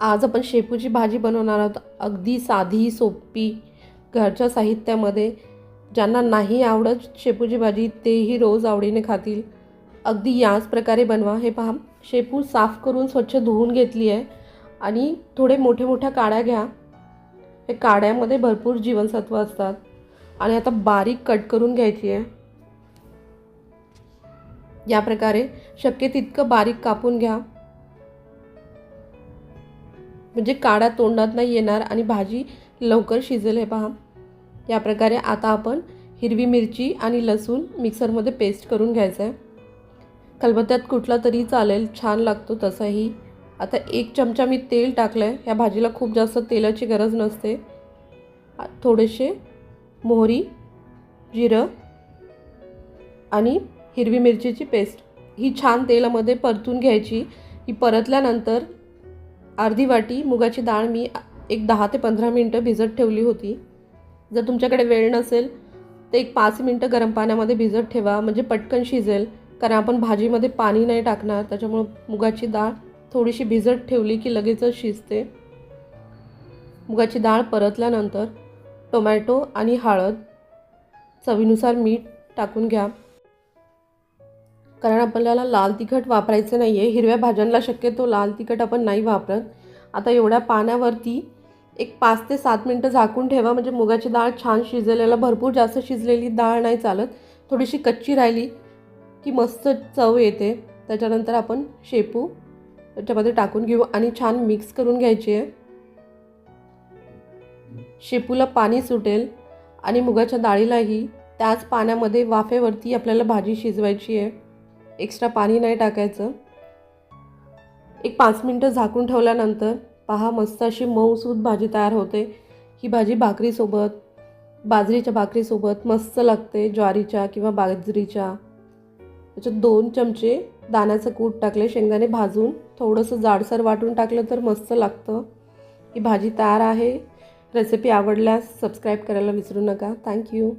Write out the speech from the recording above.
आज आपण शेपूची भाजी बनवणार आहोत. अगदी साधी सोपी घरच्या साहित्यामध्ये. ज्यांना नाही आवडत शेपूची भाजी तेही रोज आवडीने खातील. अगदी याच प्रकारे बनवा. हे पहा शेपू साफ करून स्वच्छ धुवून घेतली आहे. आणि थोडे मोठे मोठ्या काड्या घ्या. हे काड्यामध्ये भरपूर जीवनसत्व असतात. आणि आता बारीक कट करून घ्यायची आहे. या प्रकारे शक्य तितकं बारीक कापून घ्या. म्हणजे काडा तोंडात नाही येणार आणि भाजी लवकर शिजेल हे पहा. या प्रकारे आता आपण हिरवी मिरची आणि लसूण मिक्सरमध्ये पेस्ट करून घ्यायचं आहे खलबत्त्यात कुठला तरी चालेल छान लागतो तसाही. आता एक चमचा मी तेल टाकलं आहे ह्या भाजीला खूप जास्त तेलाची गरज नसते. थोडेसे मोहरी जिरं आणि हिरवी मिरचीची पेस्ट. ही छान तेलामध्ये परतून घ्यायची. ही परतल्यानंतर अर्धी वाटी मुगाची डाळ मी एक दहा ते पंधरा मिनटं भिजत ठेवली होती. जर तुमच्याकडे वेळ नसेल तर एक पाच मिनटं गरम पाण्यामध्ये भिजत ठेवा. म्हणजे पटकन शिजेल. कारण आपण भाजीमध्ये पाणी नाही टाकणार. त्याच्यामुळं मुगाची डाळ थोडीशी भिजत ठेवली की लगेचच शिजते. मुगाची डाळ परतल्यानंतर टोमॅटो आणि हळद चवीनुसार मीठ टाकून घ्या. कारण आपल्याला लाल तिखट वापरायचं नाही आहे हिरव्या भाज्यांना शक्यतो लाल तिखट आपण नाही वापरत. आता एवढ्या पाण्यावरती एक पाच ते सात मिनटं झाकून ठेवा. म्हणजे मुगाची डाळ छान शिजेल भरपूर जास्त शिजलेली डाळ नाही चालत. थोडीशी कच्ची राहिली की मस्त चव येते. त्याच्यानंतर आपण शेपू त्याच्यामध्ये टाकून घेऊ आणि छान मिक्स करून घ्यायची आहे. शेपूला पाणी सुटेल आणि मुगाच्या डाळीलाही त्याच पाण्यामध्ये वाफेवरती आपल्याला भाजी शिजवायची आहे. एक्स्ट्रा पाणी नाही टाकायचं. एक पाच मिनटं झाकून ठेवल्यानंतर पहा मस्त अशी मऊसूद भाजी तयार होते. ही भाजी भाकरीसोबत बाजरीच्या भाकरीसोबत मस्त लागते ज्वारीच्या किंवा बाजरीच्या. त्याच्यात दोन चमचे दाण्याचं कूट टाकले शेंगदाणे भाजून थोडंसं जाडसर वाटून टाकलं तर मस्त लागतं. ही भाजी तयार आहे. रेसिपी आवडल्यास सबस्क्राईब करायला विसरू नका. थँक्यू